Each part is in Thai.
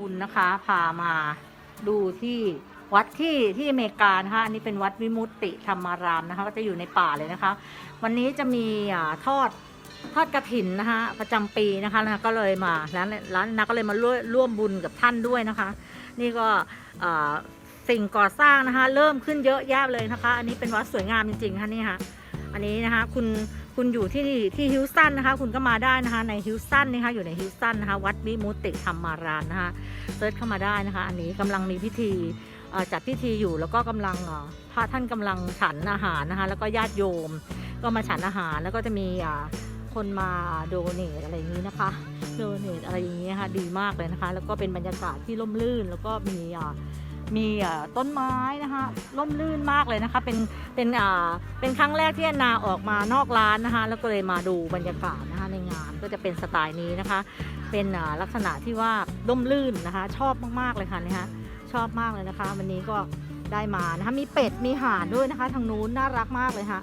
บุญนะคะ พามาดูที่วัดที่ที่อเมริกานะคะอันนี้เป็นวัดวิมุตติธรรมารามนะคะ ก็จะอยู่ในป่าเลยนะคะ วันนี้จะมีอทอดทอดกระถินนะคะประจำปีนะคะแล้วก็เลยมาร้านร้านนาก็เลยมาร่วมร่วมบุญกับท่านด้วยนะคะ นี่ก็สิ่งก่อสร้างนะคะ เริ่มขึ้นเยอะแยะเลยนะคะ อันนี้เป็นวัดสวยงามจริงๆค่ะนี่ค่ะอันนี้นะคะคุณ คุณอยู่ที่ที่ฮิวสตันนะคะ คุณก็มาได้นะคะ ในฮิวสตันนะคะอยู่ในฮิวสตันนะคะ วัดวิมุติธรรมารามนะคะเซิร์ชเข้ามาได้นะคะ อันนี้กำลังมีพิธีจัดพิธีอยู่แล้วก็กำลังพระท่านกำลังฉันอาหารนะคะ แล้วก็ญาติโยมก็มาฉันอาหารแล้วก็จะมีคนมาโดเนทอะไรอย่างนี้นะคะ โดเนทอะไรอย่างนี้ค่ะดีมากเลยนะคะ แล้วก็เป็นบรรยากาศที่ร่มรื่นแล้วก็มีอ่า มีต้นไม้นะคะร่มรื่นมากเลยนะคะ เป็นเป็นเป็นครั้งแรกที่แอนนาออกมานอกร้านนะคะ แล้วก็เลยมาดูบรรยากาศนะคะในงานก็จะเป็นสไตล์นี้นะคะ เป็นลักษณะที่ว่าร่มรื่นนะคะ ชอบมากๆเลยค่ะนี่ฮะชอบมากเลยนะคะ วันนี้ก็ได้มานะคะมีเป็ดมีห่านด้วยนะคะ ทางนู้นน่ารักมากเลยค่ะ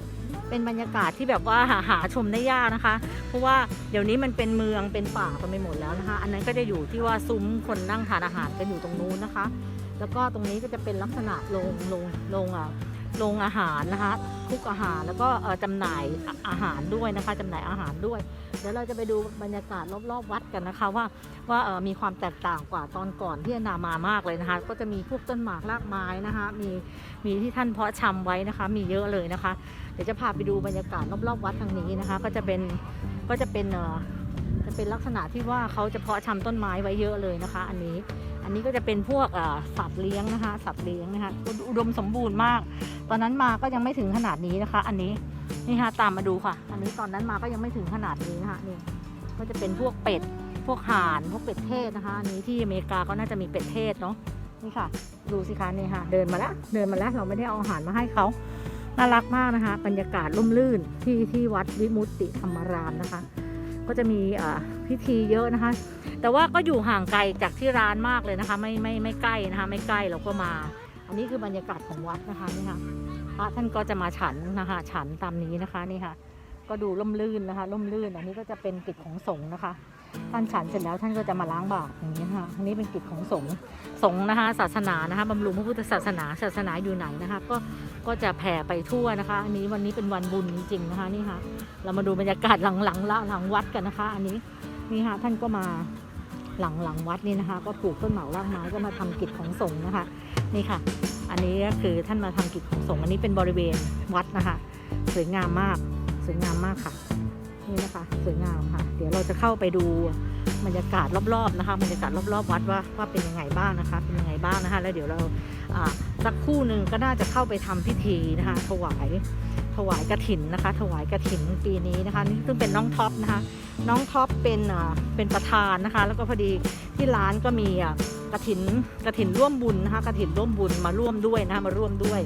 เป็นบรรยากาศที่แบบว่าหาหาชมได้ยากนะคะ เพราะว่าเดี๋ยวนี้มันเป็นเมืองเป็นป่ากันไปหมดแล้วนะคะ อันนั้นก็จะอยู่ที่ว่าซุ้มคนนั่งทานอาหารกันอยู่ตรงนู้นนะคะ แล้วก็ตรงนี้ก็จะเป็นลักษณะโรงโรงโรงอะโรงอาหารนะคะคุกอาหารแล้วก็เอ่อจำหน่ายอาหารด้วยนะคะจำหน่ายอาหารด้วย เดี๋ยวเราจะไปดูบรรยากาศรอบๆวัดกันนะคะ ว่าว่ามีความแตกต่างกว่าตอนก่อนที่นามามากเลยนะคะ ก็จะมีพวกต้นหมากรากไม้นะคะ มีมีที่ท่านเพาะชำไว้นะคะ มีเยอะเลยนะคะ เดี๋ยวจะพาไปดูบรรยากาศรอบๆวัดทางนี้นะคะ ก็จะเป็นก็จะเป็นเอ่อจะเป็นลักษณะที่ว่าเขาจะเพาะชำต้นไม้ไว้เยอะเลยนะคะ อันนี้ อันนี้ก็จะเป็นพวกสัตว์เลี้ยงนะคะสัตว์เลี้ยงนะคะอุอุดมสมบูรณ์มาก ตอนนั้นมาก็ยังไม่ถึงขนาดนี้นะคะ อันนี้นี่ค่ะตามมาดูค่ะ อันนี้ตอนนั้นมาก็ยังไม่ถึงขนาดนี้นะคะนี่ก็จะเป็นพวกเป็ดพวกห่านพวกเป็ดเทศนะคะอันนี้ที่อเมริกาก็น่าจะมีเป็ดเทศเนาะนี่ค่ะ ดูสิคะนี่ค่ะ เดินมาแล้วเดินมาแล้วเราไม่ได้เอาอาหารมาให้เขาน่ารักมากนะคะ บรรยากาศร่มรื่นที่ที่วัดวิมุตติธรรมรามนะคะ ก็จะมีพิธีเยอะนะคะ แต่ว่าก็อยู่ห่างไกลจากที่ร้านมากเลยนะคะ ไม่ไม่ไม่ใกล้นะคะ ไม่ใกล้เราก็มา อันนี้คือบรรยากาศของวัดนะคะนี่ค่ะพระท่านก็จะมาฉันนะคะ ฉันตามนี้นะคะนี่ค่ะ ก็ดูร่มรื่นนะคะร่มรื่น อันนี้ก็จะเป็นกิจของสงฆ์นะคะ ท่านฉันเสร็จแล้วท่านก็จะมาล้างบาตรอย่างนี้ค่ะอันนี้เป็นกิจของสงฆ์สงฆ์นะคะศาสนานะคะบำรุงพระพุทธศาสนาศาสนาอยู่ไหนนะคะก็ก็จะแผ่ไปทั่วนะคะอันนี้วันนี้เป็นวันบุญจริงๆนะคะนี่ค่ะเรามาดูบรรยากาศหลังหลังละหลังวัดกันนะคะ อันนี้นี่ค่ะท่านก็มาหลังหลังวัดนี่นะคะ ก็ปลูกต้นเหมารากไม้ก็มาทำกิจของสงฆ์นะคะนี่ค่ะ อันนี้ก็คือท่านมาทำกิจของสงฆ์อันนี้เป็นบริเวณวัดนะคะ สวยงามมากสวยงามมากค่ะ นี่นะคะ สวยงามค่ะ เดี๋ยวเราจะเข้าไปดูบรรยากาศรอบๆนะคะบรรยากาศรอบๆวัดว่าว่าเป็นยังไงบ้างนะคะ เป็นยังไงบ้างนะคะ แล้วเดี๋ยวเราอ่าสักคู่หนึ่งก็น่าจะเข้าไปทำพิธีนะคะ ถวายถวายกระถินนะคะ ถวายกระถินปีนี้นะคะนี่ซึ่งเป็นน้องท็อปนะคะ น้องท็อปเป็นอ่าเป็นประธานนะคะ แล้วก็พอดีที่ร้านก็มีอะกระถินกระถินร่วมบุญนะคะกระถินร่วมบุญมาร่วมด้วยนะคะมาร่วมด้วย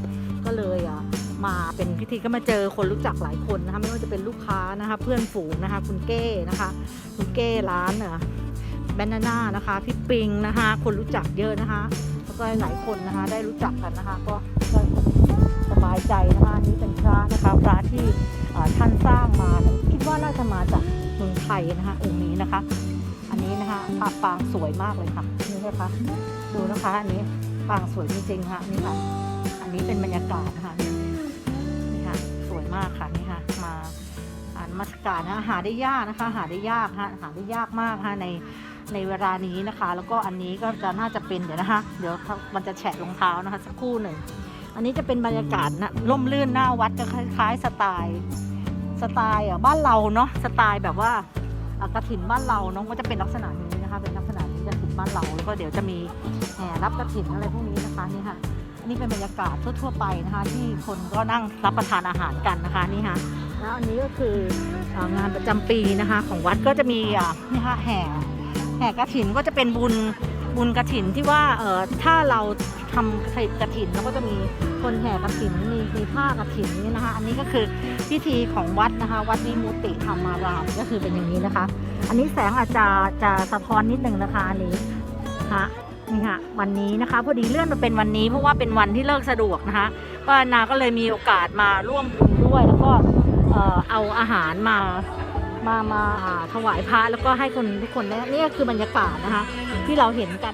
ก็เลยอะมาเป็นพิธีก็มาเจอคนรู้จักหลายคนนะคะไม่ว่าจะเป็นลูกค้านะคะ เพื่อนฝูงนะคะ คุณเก้นะคะ คุณเก้ร้านเอะแบนนาน่านะคะพี่ปิงนะคะ คนรู้จักเยอะนะคะแล้วก็หลายคนนะคะ ได้รู้จักกันนะคะ ก็สบายใจนะคะนนี้เป็นพระนะคะพระที่ท่านสร้างมาคิดว่าน่าจะมาจากเมืองไทยนะคะองค์นี้นะคะ อันนี้นะคะภาพปางสวยมากเลยค่ะนี่นะคะดูนะคะอันนี้ปางสวยจริงๆค่ะนี่ค่ะ อันนี้เป็นบรรยากาศนะคะนี่ค่ะสวยมากค่ะนี่ค่ะมาอ่านมาสการนะหาได้ยากนะคะ หาได้ยากฮะหาได้ยากมากค่ะในในเวลานี้นะคะ แล้วก็อันนี้ก็จะน่าจะเป็นเดี๋ยวนะคะ เดี๋ยวมันจะแฉะรองเท้านะคะ สักครู่หนึ่งอันนี้จะเป็นบรรยากาศนะร่มรื่นหน้าวัดจะคล้ายๆสไตล์สไตล์อะบ้านเราเนาะสไตล์แบบว่ากระถินบ้านเราเนาะก็จะเป็นลักษณะนี้นะคะ เป็นลักษณะนี้กระถินบ้านเราแล้วก็เดี๋ยวจะมีแห่รับกระถินอะไรพวกนี้นะคะนี่ค่ะ นี่เป็นบรรยากาศทั่วๆไปนะคะที่คนก็นั่งรับประทานอาหารกันนะคะนี่ค่ะแล้วอันนี้ก็คืองานประจำปีนะคะ ของวัดก็จะมีอะนี่ค่ะแห่แห่กระถินก็จะเป็นบุญบุญกระถินที่ว่าเออถ้าเราทำกระถินแล้วก็จะมีคนแห่กระถินมีมีผ้ากระถินนี่นะคะ อันนี้ก็คือพิธีของวัดนะคะ วัดวิมุตติธรรมารามก็คือเป็นอย่างนี้นะคะ อันนี้แสงอาจจะจะสะท้อนนิดนึงนะคะอันนี้ค่ะ นี่ค่ะวันนี้นะคะพอดีเลื่อนมาเป็นวันนี้เพราะว่าเป็นวันที่เลิกสะดวกนะคะก็นาก็เลยมีโอกาสมาร่วมบุญด้วยแล้วก็เอาอาหารมามามาถวายพระแล้วก็ให้คนทุกคนได้นี่ก็คือบรรยากาศนะคะ ที่เราเห็นกัน